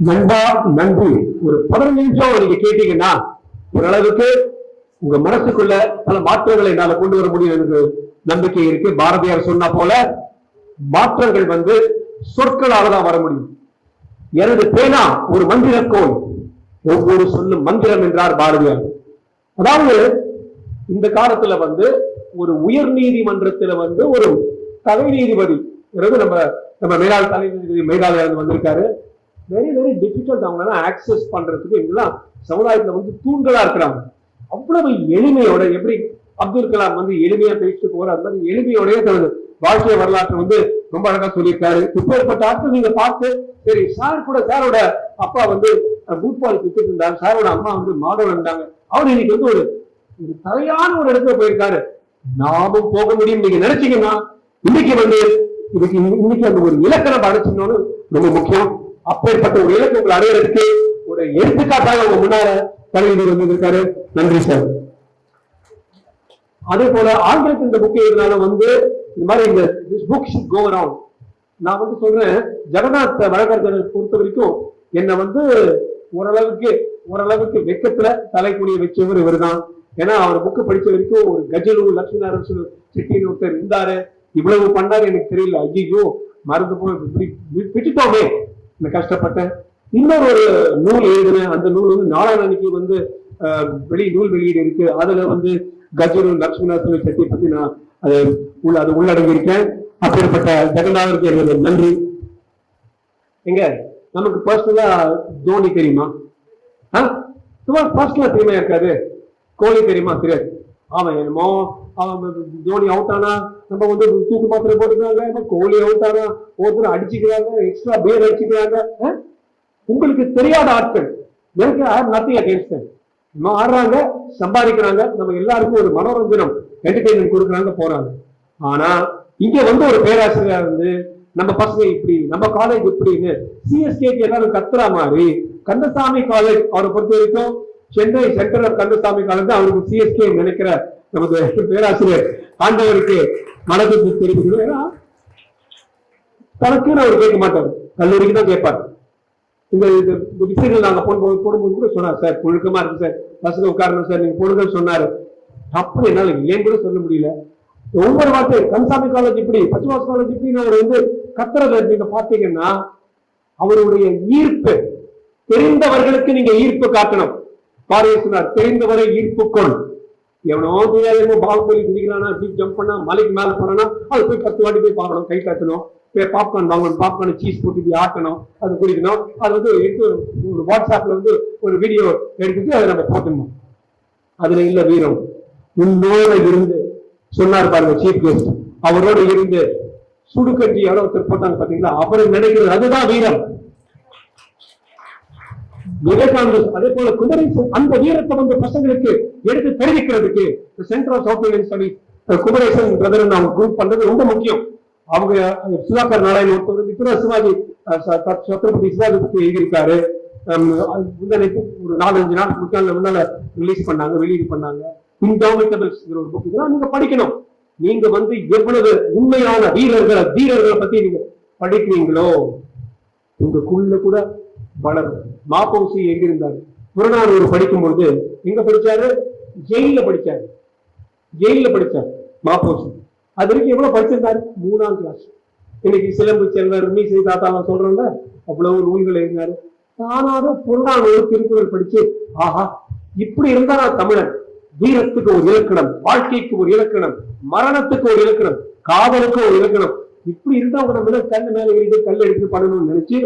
நண்பா நன்றி. ஒரு பதினஞ்சு நிமிஷம் நீங்க கேட்டீங்கன்னா ஓரளவுக்கு உங்க மனசுக்குள்ள பல மாற்றங்களை என்னால கொண்டு வர முடியும் எனக்கு நம்பிக்கை இருக்கு. பாரதியார் சொன்ன போல மாற்றங்கள் வந்து சொற்களால தான் வர முடியும். எனது பேனா ஒரு மந்திரக்கோள். ஒவ்வொரு சொல்லும் மந்திரம் என்றார் பாரதியார். அதாவது இந்த காலத்துல வந்து ஒரு உயர் நீதிமன்றத்துல வந்து ஒரு தலை நீதிபதி நம்ம நம்ம மேலாள் தலை நீதிபதி மேலாளர் வந்திருக்காரு. வெரி வெரி டிஃபிகல்ட் அவங்களாம் ஆக்சஸ் பண்றதுக்கு எங்கெல்லாம் சமுதாயத்தில் வந்து தூண்களா இருக்கிறாங்க. அவ்வளவு எளிமையோட எப்படி அப்துல் கலாம் வந்து எளிமையா பேசிட்டு போற அந்த மாதிரி எளிமையோடய தனது வாழ்க்கை வரலாற்றை வந்து ரொம்ப அழகா சொல்லியிருக்காரு. இப்பேற்பட்ட ஆட்கள் நீங்க பார்த்து சரி சார் கூட சாரோட அப்பா வந்து பூட்பால் கிரிக்கெட் இருந்தார் சாரோட அம்மா வந்து மாடல் இருந்தாங்க. அவர் இன்னைக்கு வந்து ஒரு ஒரு தலையான ஒரு இடத்துல போயிருக்காரு. நாமும் போக முடியும் நீங்க நினைச்சீங்கன்னா இன்னைக்கு வந்து இதுக்கு இன்னைக்கு அந்த ஒரு இலக்கணம் அடைச்சிடணும்னு ரொம்ப முக்கியம். அப்பேற்பட்ட ஒரு இலக்கு உங்களை அடையிறதுக்கு ஒரு எடுத்துக்காட்டாக உங்க முன்னால தலைவர் வந்திருக்காரு. நன்றி சார் அதே போல ஆங்கிலத்தில் இந்த புக் எழுதினால வந்து இந்த மாதிரி இந்த புக் ஷுட் கோ அரவுண்ட் நான் வந்து சொல்றேன் ஜெகநாத் வழக்கறிஞரை பொறுத்த வரைக்கும் என்னை வந்து ஓரளவுக்கு ஓரளவுக்கு வெக்கத்துல தலை வச்சவர் இவர் இவர்தான். ஏன்னா அவர் புக்கு படிச்ச வரைக்கும் ஒரு கஜலு லட்சுமி நாராயண செட்டின்னு ஒருத்தர் இருந்தாரு. இவ்வளவு பண்ணாரு எனக்கு தெரியல. ஐயோ மறந்து போய் இப்படி விட்டுட்டோமே இந்த கஷ்டப்பட்டேன் இன்னொரு ஒரு நூல் எழுதினேன் அந்த நூல் வந்து நாளானன்னைக்கு வந்து வெளி நூல் வெளியீடு இருக்கு. அதுல வந்து கஜரு லட்சுமிநாசன் செட்டி பத்தி நான் அது உள்ள அது உள்ளடங்கி இருக்கேன் அப்பேற்பட்ட ஜெகநாதருக்கு நன்றி. எங்க? நமக்கு பர்சனலா தோனி தெரியுமா? ஆ? சும்மா பர்சனலா தெரியுமா இருக்காது கோலி தெரியுமா? தெரியாது. அவன் என்னமோ அவன் தோனி அவுட் ஆனா நம்ம வந்து தூக்கு மாத்திரை போட்டுக்கிறாங்க இப்ப கோலி அவுட் ஒருத்தர் அடிச்சுக்கிறாங்க எக்ஸ்ட்ரா பேர் அடிச்சுக்கிறாங்க உங்களுக்கு தெரியாத ஆட்கள். எனக்கு நத்திங் அகேன்ஸ்ட் நம்ம ஆடுறாங்க சம்பாதிக்கிறாங்க நம்ம எல்லாருக்கும் ஒரு மனோரஞ்சனம் என்டர்டைன்மெண்ட் கொடுக்குறாங்க போறாங்க. ஆனா இங்க வந்து ஒரு பேராசிரியர் வந்து நம்ம பசங்க இப்படி நம்ம காலேஜ் இப்படின்னு சிஎஸ்கேக்கு எல்லாரும் கத்துற மாதிரி கந்தசாமி காலேஜ் அவரை பொறுத்த வரைக்கும் Chennai centre of Kandasamy college அவருக்கு சிஎஸ்கே நினைக்கிற நமக்கு பேராசிரியர் ஆண்டவருக்கு. மனதுக்கு தெரிவிக்கணும். ஏன்னா தனக்குன்னு அவர் கேட்க மாட்டார். கல்லூரிக்கு தான் கேட்பார். இந்த இது விஷயங்கள் நாங்க போடும்போது போடும்போது கூட சொன்னார் சார் புழுக்கமா இருக்கு சார். பசங்க உட்காரணும் சார். நீங்க போடுங்கன்னு சொன்னாரு. தப்பு என்னால ஏன் கூட சொல்ல முடியல. ஒவ்வொரு வார்த்தை கன்சாமி காலேஜ் இப்படி பச்சுவாஸ் காலேஜ் இப்படின்னு அவர் வந்து கத்துறத நீங்க பாத்தீங்கன்னா அவருடைய ஈர்ப்பு தெரிந்தவர்களுக்கு நீங்க ஈர்ப்பு காட்டணும். பாரதிய சொன்னார் தெரிந்தவரை ஈர்ப்பு கொள் எவ்வளோ தெரியாத பாகுபலி குதிக்கிறானா ஜீப் ஜம்ப் பண்ணா மலைக்கு மேல போனா அது போய் பத்து வாட்டி போய் பார்க்கணும். கை கட்டணும். போய் பாப்கார்ன் வாங்கணும். பாப்கார்ன் சீஸ் போட்டு இப்படி ஆட்டணும். அது குடிக்கணும். அது வந்து எடுத்து ஒரு- வாட்ஸ்அப்பில் வாட்ஸ்அப்ல வந்து ஒரு வீடியோ எடுத்துட்டு அதை நம்ம போட்டணும் அதுல இல்ல வீரம். உன்னோட இருந்து சொன்னார் பாருங்க சீஃப் கெஸ்ட் அவரோட இருந்து சுடுகட்டி யாரோ ஒருத்தர் போட்டாங்க பார்த்தீங்களா அவரை நினைக்கிறது அதுதான் வீரம். விவேகானந்தர் அதே போல குமரேசன் அந்த வீரத்தை வந்து பசங்களுக்கு எடுத்து தெரிவிக்கிறதுக்கு centre of South Indian Kumaresan brother அவங்க குரூப் பண்றது ரொம்ப முக்கியம். அவங்க uh, சுதாகர் நாராயண் ஒருத்தர் இப்போ சிவாஜி uh, சத்ரபதி சிவாஜி பத்தி எழுதியிருக்காரு. Um, ஹம், ஒரு நாலஞ்சு நாள் முன்னால முன்னால ரிலீஸ் பண்ணாங்க வெளியீடு பண்ணாங்க. இன்டாமிட்டபிள்ஸ்ங்கிற ஒரு புக் இதெல்லாம் நீங்க படிக்கணும். நீங்க வந்து எவ்வளவு உண்மையான வீரர்களை வீரர்களை பத்தி நீங்க படிக்கிறீங்களோ உங்களுக்குள்ள கூட வளரும். மாப்போசி எங்க இருந்தாரு புறநானூறு படிக்கும் பொழுது எங்க படிச்சாரு? ஜெயில படிச்சாரு. ஜெயில படிச்சாரு மாப்போசி அது வரைக்கும் எவ்வளவு படிச்சிருந்தாரு? மூணாம் கிளாஸ் இன்னைக்கு சிலம்பு செல்வர் மீசை தாத்தாலாம் சொல்றோம்ல அவ்வளவு நூல்கள் இருந்தாரு தானாக புறநானூறு திருக்குறள் படிச்சு ஆஹா இப்படி இருந்தா நான் தமிழன்? வீரத்துக்கு ஒரு இலக்கணம் வாழ்க்கைக்கு ஒரு இலக்கணம் மரணத்துக்கு ஒரு இலக்கணம் காதலுக்கு ஒரு இலக்கணம். இப்படி இருந்தா அவங்க நம்ம கண்ணு மேல எழுதி கல் எடுத்து பண்ணணும்னு நினைச்சு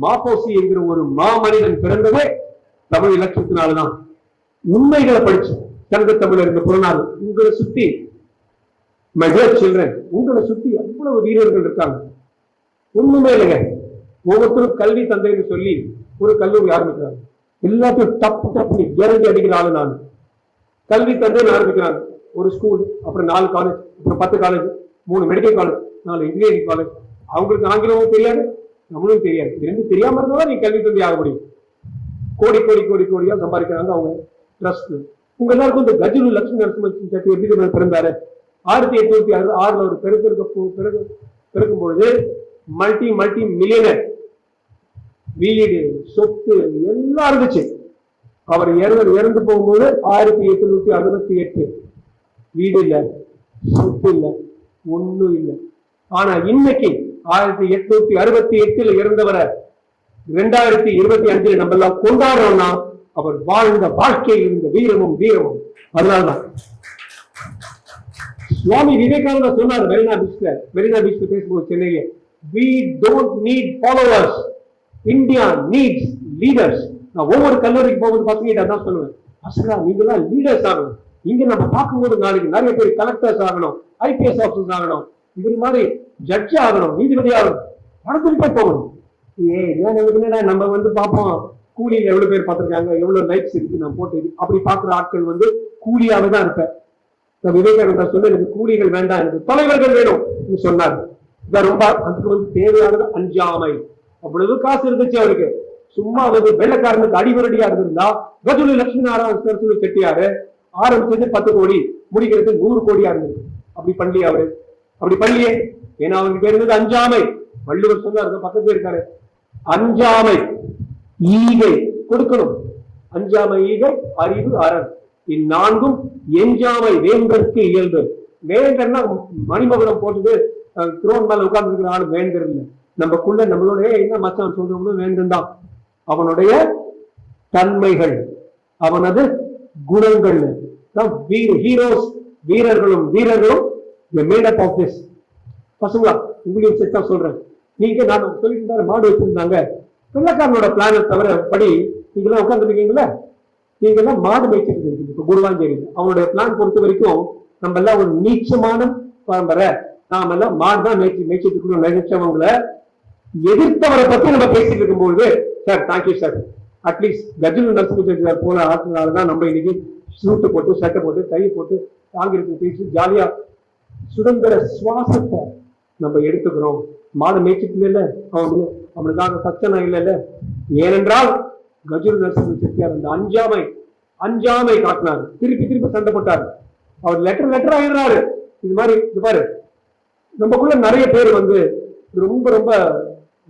மாப்போசி என்கிற ஒரு மாமனிதன் பிறந்ததே தமிழ் இலக்கியத்தினால்தான். உண்மைகளை படிச்சு தங்க தமிழர் இந்த புறநாள் உங்களை சுத்தி my dear உங்களை சுத்தி அவ்வளவு வீரர்கள் இருக்காங்க. ஒண்ணுமே இல்லைங்க. ஒவ்வொருத்தரும் கல்வி தந்தைன்னு சொல்லி ஒரு கல்லூரி ஆரம்பிக்கிறாங்க. எல்லாத்தையும் தப்பு தப்பு இறங்கி அடிக்கிற ஆளு நான். கல்வி தந்தைன்னு ஆரம்பிக்கிறாங்க. ஒரு ஸ்கூல் அப்புறம் நாலு காலேஜ் அப்புறம் பத்து காலேஜ் மூணு மெடிக்கல் காலேஜ் நாலு இன்ஜினியரிங் காலேஜ் அவங்களுக்கு ஆங்கிலமும் தெரியாது நம்மளும் தெரியாது. இது ரெண்டும் தெரியாம இருந்தாலும் நீ கல்வி தந்தை ஆக முடியும். கோடி கோடி கோடி கோடியா சம்பாதிக்கிறாங்க அவங்க. ட்ரஸ்ட் உங்க எல்லாருக்கும் இந்த கஜிலு லட்சுமி நரசிம்ம செட்டி எப்படி பிறந்தாரு? ஆயிரத்தி எட்நூத்தி அறுபது ஆறுல ஒரு பெருக்கிருக்க பிறகு பிறக்கும் பொழுது மல்டி மல்டி மில்லியனர் வீடு சொத்து எல்லாம் இருந்துச்சு. அவர் இறந்து இறந்து போகும்போது ஆயிரத்தி எட்நூத்தி அறுபத்தி எட்டு. வீடு இல்லை சொத்து இல்லை ஒண்ணும் இல்லை. ஆனா இன்னைக்கு ஆயிரத்தி எட்நூத்தி அறுபத்தி எட்டுல இருந்தவரை இரண்டாயிரத்தி இருபத்தி அஞ்சுல நம்ம எல்லாம் கொண்டாடுறோம்னா அவர் வாழ்ந்த வாழ்க்கையில் இருந்த வீரமும் வீரமும் அதனால்தான். சுவாமி விவேகானந்தா சொன்னார் மெரினா பீச்ல மெரினா பீச்ல பேசும்போது சென்னையில we don't need followers India needs leaders நான் ஒவ்வொரு கல்லூரிக்கு போகும்போது பார்த்தீங்கன்னா அதான் சொல்லுவேன். பசங்களா நீங்க தான் லீடர்ஸ் ஆகணும். இங்க நம்ம பார்க்கும்போது நாளைக்கு நிறைய பேர் கலெக்டர்ஸ் ஆகணும் ஐபிஎஸ் ஆஃபீஸர்ஸ் ஆகணும். இது மாதிரி ஜட்ஜி ஆகணும் நீதிபதி ஆகணும் படத்துக்கு போகணும். ஏ ஏன் நமக்கு நம்ம வந்து பார்ப்போம். கூலியில் எவ்வளோ பேர் பார்த்துருக்காங்க எவ்வளோ லைக்ஸ் இருக்கு நான் போட்டு அப்படி பார்க்குற ஆட்கள் வந்து கூலியாக தான் இருப்பேன். நான் விவேகானந்தா சொல்ல எனக்கு கூலிகள் வேண்டாம் எனக்கு தலைவர்கள் வேணும் சொன்னார். இதான் ரொம்ப அதுக்கு வந்து தேவையானது அஞ்சாமை. அவ்வளவு காசு இருந்துச்சு அவருக்கு. சும்மா வந்து வெள்ளக்காரனுக்கு அடிவரடியா இருந்திருந்தா கஜுலி லட்சுமி நாராயண சரஸ்வதி செட்டியாரு ஆரம்பிச்சது பத்து கோடி முடிக்கிறது நூறு கோடியா இருந்தது அப்படி பண்ணி அவரு. அப்படி பண்ணலையே ஏன்னா அவருக்கு பேர் இருந்தது அஞ்சாமை. வள்ளுவர் சொன்னார் பக்கத்துல இருக்காரு. அஞ்சாமை ஈகை கொடுக்கணும். அஞ்சாமை ஈகை அறிவு அரண் இந்நான்கும் எஞ்சாமை வேந்தற்கு இயல்பு. வேந்தர்னா மணிமகுடம் போட்டுட்டு குரோன் மேல உட்கார்ந்து இருக்கிற ஆள் வேந்தர் இல்லை. நமக்குள்ள நம்மளுடைய என்ன மச்சான் சொல்றவங்களும் வேந்தன் தான். அவனுடைய தன்மைகள் அவனது குணங்கள் தான். வீர ஹீரோஸ் வீரர்களும் வீரர்களும் மேடப் ஆஃப் திஸ் பசங்களா உங்களையும் சேர்த்தா சொல்றேன். நீங்க நான் சொல்லிட்டு மாடு வச்சிருந்தாங்க. வெள்ளக்காரனோட பிளானை தவிர படி நீங்களாம் உட்காந்துருக்கீங்களா நீங்க எல்லாம் மாடு மேய்ச்சிட்டு இருக்கீங்க இப்போ குருவாஞ்சேரி. அவனுடைய பிளான் பொறுத்த வரைக்கும் நம்ம எல்லாம் ஒரு நீச்சமான பரம்பரை. நாம எல்லாம் மாடு தான் மேய்ச்சி மேய்ச்சிட்டு இருக்கணும் நினைச்சவங்கள எதிர்த்தவரை பத்தி நம்ம பேசிட்டு இருக்கும்போது sir thank you sir at least கஜில் Narasimha போல ஆற்றுனால தான் நம்ம இன்னைக்கு சூட்டு போட்டு சட்டை போட்டு கை போட்டு ஆங்கிலத்தில் பேசி ஜாலியா சுதந்திர சுவாசத்தை நம்ம எடுத்துக்கிறோம். மாடு மேய்ச்சிட்டு இல்லை அவன் அவனுக்காக சச்சனா இல்லைல்ல. ஏனென்றால் கஜுல் நரசிம்ம செட்டியார் அந்த அஞ்சாமை அஞ்சாமை காட்டினார். திருப்பி திருப்பி சண்டை போட்டார். அவர் லெட்டர் லெட்டர் ஆயிடுறாரு இது மாதிரி இது பாரு. நம்மக்குள்ள நிறைய பேர் வந்து ரொம்ப ரொம்ப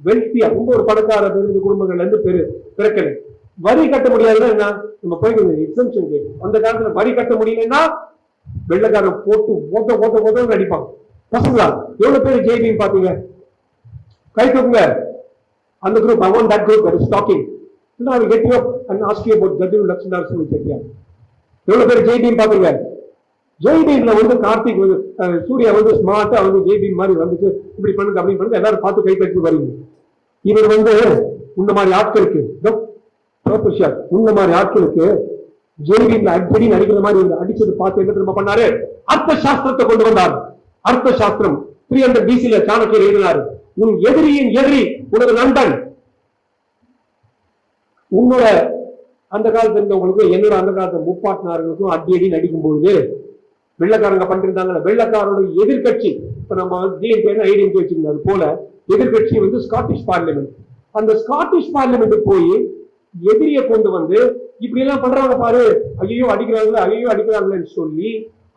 வெல்த்தியா ரொம்ப ஒரு பணக்கார பெருந்து குடும்பங்கள்ல இருந்து பெரு பிறக்கலை வரி கட்ட முடியாதுன்னா என்ன நம்ம போய் எக்ஸம்ஷன் கேட்கும் அந்த காலத்துல வரி கட்ட முடியலன்னா வெள்ளக்காரன் போட்டு ஓட்ட ஓட்ட ஓட்ட அடிப்பாங்க. பசங்களா எவ்வளவு பேர் ஜெய்பியும் பாத்தீங்க? கை தூக்குங்க. அந்த group I want that group that is talking I will get you up and ask you about Gadru Lakshminarasimha Chettiar. எவ்வளவு பேர் ஜெய்பீம் பாத்தீங்க? ஜெய்பீம்ல வந்து கார்த்திக் வந்து சூர்யா வந்து ஸ்மார்ட்டா வந்து ஜெய்பீம் மாதிரி வந்துச்சு இப்படி பண்ணுங்க அப்படி பண்ணுங்க எல்லாரும் பார்த்து கை தட்டி வரீங்க. இவர் வந்து இந்த மாதிரி ஆட்களுக்கு உன்ன மாதிரி ஆட்களுக்கு ஜெய்பீம்ல அடிக்கடி நடிக்கிற மாதிரி ஒரு அடிச்சது பார்த்து என்ன திரும்ப பண்ணாரு? அர்த்த சாஸ்திரத்தை கொண்டு வந்தார். அர்த்த சாஸ்திரம் த்ரீ ஹண்ட்ரட் பிசில சாணக்கியர் எழுதினாரு. உன் எதிரியின் எதிரி உனது நண்பன். உன்னோட அந்த காலத்துல இருந்தவங்களுக்கும் என்னோட அந்த காலத்து முப்பாட்டினார்களுக்கும் அடியடி நடிக்கும் பொழுது வெள்ளக்காரங்க பண்ணிருந்தாங்கல்ல வெள்ளக்காரோட எதிர்கட்சி இப்ப நம்ம டிஎம்கே ஐடிஎம்கே வச்சிருந்தோம் அது போல எதிர்கட்சி வந்து ஸ்காட்டிஷ் பார்லிமெண்ட் அந்த ஸ்காட்டிஷ் பார்லிமெண்ட் போய் எதிரியை கொண்டு வந்து இப்படி எல்லாம் பண்றாங்க பாரு. ஐயோ அடிக்கிறாங்களே ஐயோ அடிக்கிறாங்களேன்னு சொல்லி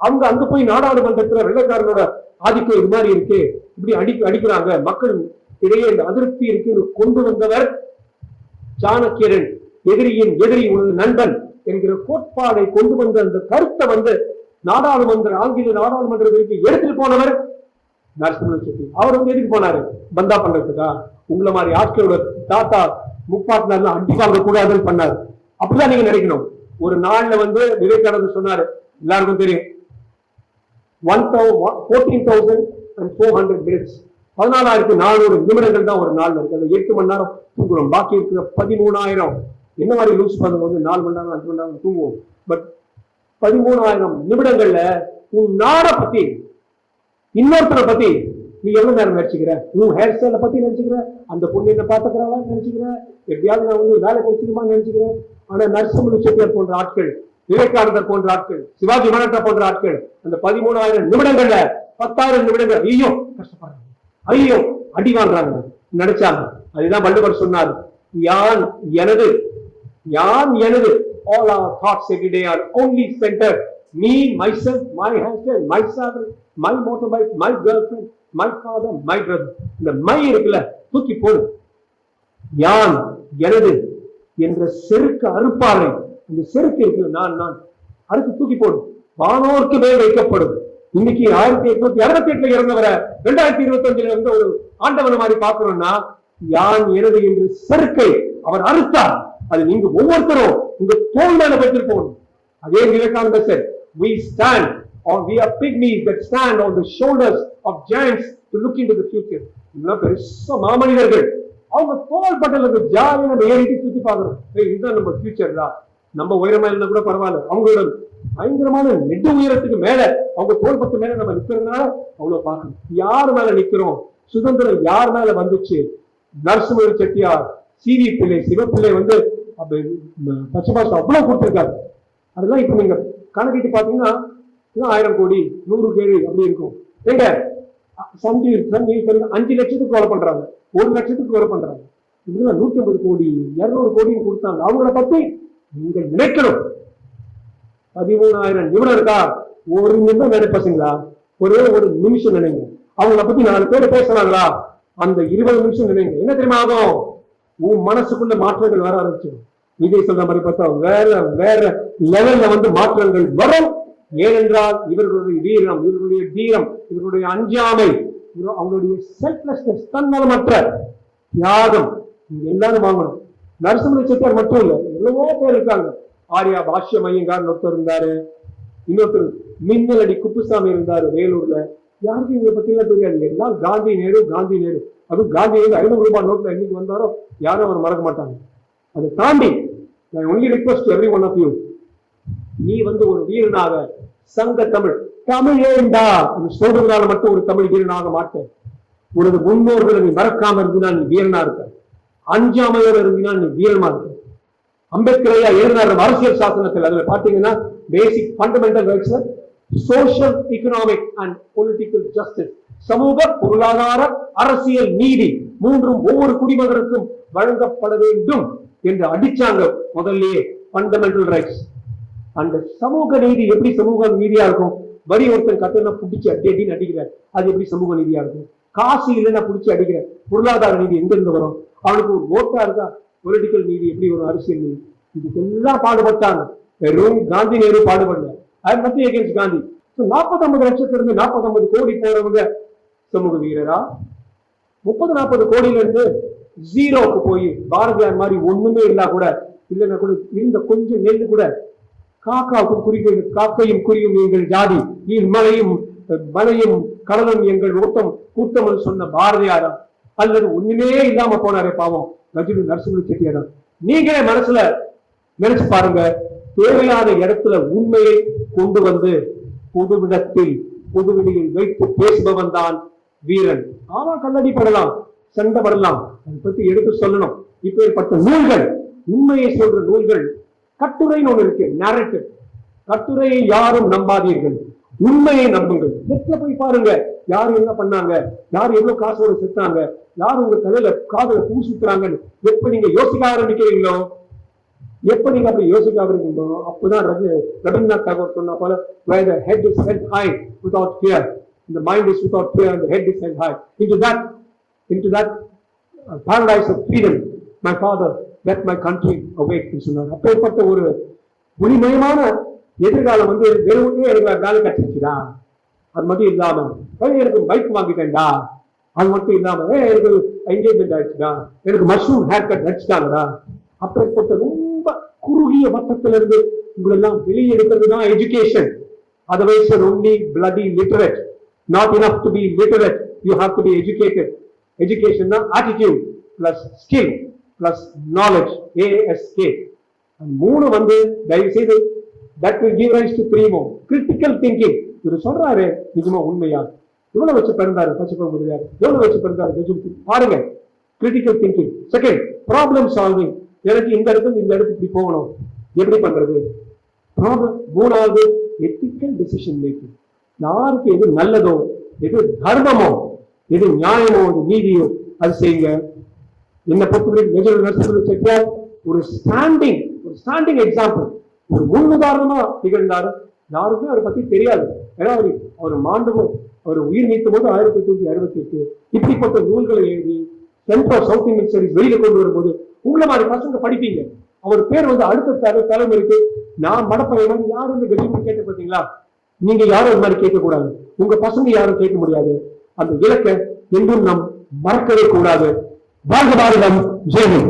அவங்க அங்க போய் நாடாளுமன்றத்துல வெள்ளக்காரனோட ஆதிக்கம் இது மாதிரி இருக்கு. இப்படி அடி அடிக்கிறாங்க. மக்கள் இடையே இந்த அதிருப்தி இருக்குன்னு கொண்டு வந்தவர் சாணக்கியரன் எதிரியின் எதிரி உனது நண்பன் என்கிற கோட்பாடை கொண்டு வந்த அந்த கருத்தை வந்து நாடாளுமன்ற ஆங்கில நாடாளுமன்றத்திற்கு எடுத்துட்டு போனவர் நரசிம்மன் செட்டி. அவர் வந்து எதுக்கு போனாரு? பந்தா பண்றதுக்கா? உங்களை மாதிரி ஆட்களோட தாத்தா முப்பாட்டினார் அடி கூட கூடாதுன்னு பண்ணாரு. அப்படிதான் நீங்க நினைக்கணும். ஒரு நாள்ல வந்து விவேகானந்தர் சொன்னாரு எல்லாருக்கும் தெரியும். One fourteen thousand and four hundred minutes பதினாலாயிரத்தி நானூறு நிமிடங்கள் தான் ஒரு நாள் இருக்கு. அந்த எட்டு மணி நேரம் தூங்குறோம். பாக்கி இருக்கிற பதிமூணாயிரம். என்ன மாதிரி லூஸ் பண்ணும் வந்து நாலு மணி நேரம் அஞ்சு மணி நேரம் தூங்குவோம். பட் பதிமூணாயிரம் நிமிடங்கள்ல உன் நாடை பத்தி இன்னொருத்தரை பத்தி நீ எவ்வளவு நேரம் நினைச்சுக்கிற? உன் ஹேர் ஸ்டைல பத்தி நினைச்சுக்கிற? அந்த பொண்ணு என்ன பாத்துக்கிறாளா நினைச்சுக்கிற? எப்படியாவது நான் வந்து வேலை கிடைச்சிருமா நினைச்சுக்கிறேன் ஆனா நரசிம்மனு செட்டியார் போன்ற ஆட்கள் விவேகானந்தர் போன்ற ஆட்கள் சிவாஜி மராட்டா போன்ற ஆட்கள் அந்த பதிமூணாயிரம் நிமிடங்கள்ல பத்தாயிரம் நிமிடங்கள் ஐயோ கஷ்டப்படுறாங்க. ஐயோ அடி வாங்குறாங்க. நினைச்சாங்க. அதுதான் வள்ளுவர் சொன்னார். யான் எனது யான் எனது all are thoughts every day are only centre me my centered. My husband my Sadar my motor bike my girl girlfriend my father my brother இந்த மை இருக்குல்ல தூக்கி போடு. யான் எனது என்ற செருக்கு அறுப்பாலை இந்த செருக்கு இருக்கு நான் நான். அறுத்து தூக்கி போடும். வானோருக்கு மேல் வைக்கப்படும். இன்னைக்கு ஆயிரத்தி எட்நூத்தி அறுபத்தி எட்டுல இறந்தவரை ரெண்டாயிரத்தி இருபத்தி அஞ்சுல இருந்து ஒரு ஆண்டவனை மாதிரி பாக்குறோம்னா யான் எனது என்று செருக்கை அவர் அறுத்தார். அது நீங்க ஒவ்வொருத்தரும் உங்க தோல் மேல பெற்றிருப்போம் அதே Vivekananda sir we stand or we are pygmies that stand on the shoulders of giants to look into the future. பெருசா மாமனிதர்கள். அவங்க தோல் பட்டலுக்கு ஜாலியா நம்ம ஏறிட்டு சுத்தி பாக்குறோம் ஏய், இதுதான் நம்ம ஃபியூச்சர் தான். நம்ம உயரமா இருந்தா கூட பரவாயில்ல. அவங்களோட பயங்கரமான நெடு உயரத்துக்கு மேல அவங்க தோல் பத்து மேல நம்ம நிக்கிறதுனால அவ்வளவு பார்க்கணும். யார் மேல நிக்கிறோம்? சுதந்திரம் யார் மேல வந்துச்சு? நரசிம்மர் செட்டியார் சிவி பிள்ளை சிவப்பிள்ளை வந்து அப்ப, பச்சை பாசம் அவ்வளவு கொடுத்துருக்காரு. அதெல்லாம் இப்ப நீங்க கணக்கிட்டு பாத்தீங்கன்னா ஆயிரம் கோடி நூறு கோடி அப்படி இருக்கும். எங்க சந்தி டிவி அஞ்சு லட்சத்துக்கு கொலை பண்றாங்க. ஒரு லட்சத்துக்கு கொலை பண்றாங்க. இதுல நூத்தி ஐம்பது கோடி இருநூறு கோடியும் கொடுத்தாங்க. அவங்கள பத்தி நீங்க நினைக்கணும். பதிமூணாயிரம் நிமிடம் இருக்கா? ஒரு நிமிடம் நினைப்பீங்களா ஒரே ஒரு நிமிஷம் நினைங்க. அவங்கள பத்தி நாலு பேர் பேசுறாங்களா? அந்த இருபது நிமிஷம் நினைங்க. என்ன தெரியுமா ஆகும்? உன் மனசுக்குள்ள மாற்றங்கள் வர ஆரம்பிச்சிடும். விஜய் சொல்ற மாதிரி பார்த்தா வேற வேற லெவல்ல வந்து மாற்றங்கள் வரும். ஏனென்றால் இவர்களுடைய வீரம் இவர்களுடைய தீரம் இவர்களுடைய அஞ்சாமை அவங்களுடைய செல்ஃப்லெஸ்னஸ் தன்னலமற்ற தியாகம் எல்லாரும் வாங்கணும். நரசிம்ம செட்டியார் மட்டும் இல்ல எவ்வளவோ பேர் இருக்காங்க. ஆர்யா பாஷ்யம் ஐயங்கார் ஒருத்தர் இருந்தாரு இன்னொருத்தர் மின்னலடி குப்புசாமி இருந்தாரு வேலூர்ல. யாருக்கும் இவங்க பத்தி எல்லாம் தெரியாது? எல்லாம் காந்தி நேரு காந்தி நேரு. அதுவும் காந்தி நேரு ஐநூறு ரூபாய் நோட்ல என்னைக்கு வந்தாரோ யாரும் அவர் மறக்க மாட்டாங்க. அதை தாண்டி I only request every one of you நீ வந்து ஒரு வீரனாக சங்க தமிழ் தமிழ் ஏண்டா? நீ சொல்றதுனால மட்டும் ஒரு தமிழ் வீரனாக மாட்டேன் உனது முன்னோர்களை நீ மறக்காம இருந்தினா நீ வீரனா இருக்க அஞ்சாமையோட இருந்தினா நீ வீரமா இருக்க அம்பேத்கர் ஐயா எழுதினார் அரசியல் சாசனத்தில். அதுல பாத்தீங்கன்னா basic fundamental rights social economic and political justice சமூக பொருளாதார அரசியல் நீதி மூன்றும் ஒவ்வொரு குடிமகனுக்கும் வழங்கப்பட வேண்டும் என்று அடிச்சாங்க முதல்லயே ஃபண்டமெண்டல் ரைட்ஸ் அந்த சமூக நீதி எப்படி சமூக நீதியா இருக்கும்? வரி ஒருத்தன் கட்டணம் பிடிச்சி அடி அடின்னு அடிக்கிறார். அது எப்படி சமூக நீதியா இருக்கும்? காசு இல்லைன்னா பிடிச்சி அடிக்கிற பொருளாதார நீதி எங்க இருந்து வரும்? அவனுக்கு ஒரு ஓட்டா இருக்கா பொலிட்டிக்கல் நீதி எப்படி வரும்? அரசியல் நீதி. இதுக்கெல்லாம் பாடுபட்டாங்க. வெறும் காந்தி நேரு பாடுபடல. அது மத்திய எகேன்ஸ்ட் காந்தி. நாற்பத்தொன்பது லட்சத்துல இருந்து நாற்பத்தொன்பது கோடி போறவங்க சமூக வீரரா? முப்பது நாற்பது கோடியில இருந்து ஜீரோக்கு போய் பாரதியார் மாதிரி ஒண்ணுமே இல்லா கூட இல்லைன்னா கூட இருந்த கொஞ்சம் நெல் கூட காக்காவுக்கும் குறிக்கும் காக்கையும் குறியும் எங்கள் ஜாதி. நீர் மலையும் மலையும் கடலும் எங்கள் ஓட்டம் கூட்டம் சொன்ன பாரதியாரா அல்லது ஒண்ணுமே இல்லாம போனாரே பாவம். கஜினி நரசிம்ம செட்டியாரா நீங்களே மனசுல நினைச்சு பாருங்க தேவையான இடத்துல உண்மையை கொண்டு வந்து பொதுவிடத்தில் பொதுவெளியில் வைத்து பேசுபவன் தான் வீரன். ஆமா கல்லடி படலாம் சண்டை படலாம். அதை பத்தி எடுத்து சொல்லணும். இப்பேற்பட்ட நூல்கள் உண்மையை சொல்ற நூல்கள் கட்டுரைன்னு ஒண்ணு இருக்கு narrative. கட்டுரையை யாரும் நம்பாதீர்கள். உண்மையை நம்புங்கள். நெட்ல போய் பாருங்க. யார் என்ன பண்ணாங்க? யார் எவ்வளவு காசோட செத்தாங்க? யார் உங்க தலையில காதல பூ எப்ப நீங்க யோசிக்க ஆரம்பிக்கிறீங்களோ? எப்ப நீங்க அப்படி யோசிக்க ஆரம்பிக்கிறீங்களோ அப்பதான் ரவி ரவீந்திரநாத் தாகூர் சொன்ன போல where the head is held high without fear. The mind is without fear and the head is held high. Into that into that uh, paradise of freedom my father let my country awake ன்னு சொன்னார். அப்பேற்பட்ட ஒரு ஒளிமயமான எதிர்காலம் வந்து வெறும் எனக்கு வேலை கிடைச்சிச்சுடா அது மட்டும் இல்லாம எனக்கு பைக் வாங்கிட்டேன்டா. அது மட்டும் இல்லாம எனக்கு என்ஜாய்மெண்ட் ஆயிடுச்சுடா. எனக்கு மஷ்ரூம் ஹேர் கட் நடிச்சிட்டாங்கடா அப்பேற்பட்ட ரொம்ப குறுகிய வட்டத்துல இருந்து உங்களெல்லாம் வெளியே எடுக்கிறது தான் education otherwise only bloody literate not not to be literate you have to be educated education தான் attitude plus skill plus knowledge ASK மூணு வந்து தயவு செய்து that will give rise to primo critical thinking இவர் சொல்றாரு நிஜமா உண்மையா? இவ்வளவு வச்சு பிறந்தாரு பச்சைப்ப முடியாது எவ்வளவு வச்சு பிறந்தாரு கஜுமதி பாருங்க. Critical thinking second problem solving எனக்கு இந்த இடத்துல இந்த இடத்துக்கு இப்படி போகணும். எப்படி பண்றது? ப்ராப்ளம் மூணாவது எத்திக்கல் டிசிஷன் மேக்கிங் யாருக்கு எது நல்லதோ எது தர்மமோ எது நியாயமோ எது நீதியோ அது செய்யுங்க. என்னை பொறுத்தவரைக்கும் மெஜர் நரசிம்ம செட்டியார் ஒரு ஸ்டாண்டிங் ஒரு ஸ்டாண்டிங் எக்ஸாம்பிள் ஒரு முன்னுதாரணமா திகழ்ந்தாரு யாருக்குமே அவரை பத்தி தெரியாது. ஏன்னா அவர் அவர் மாண்டமும் அவர் உயிர் நீக்கும் போது ஆயிரத்தி எட்நூத்தி அறுபத்தி எட்டு இப்படிப்பட்ட நூல்களை எழுதி சென்ட்ரல் சவுத் இந்தியன் ஸ்டடிஸ் வெளியில கொண்டு வரும்போது உங்களை மாதிரி பசங்க படிப்பீங்க. அவர் பேர் வந்து அடுத்த தலை தலைமுறைக்கு நான் மடப்பையன் மாதிரி யாரும் வந்து கஜினி கேட்டு பார்த்தீங்களா? நீங்க யாரும் அது மாதிரி கேட்கக்கூடாது. உங்க பசங்க யாரும் கேட்க முடியாது. அந்த இலக்கை என்றும் நாம் மறக்கவே கூடாது. బాగా బాగా చేయలేదు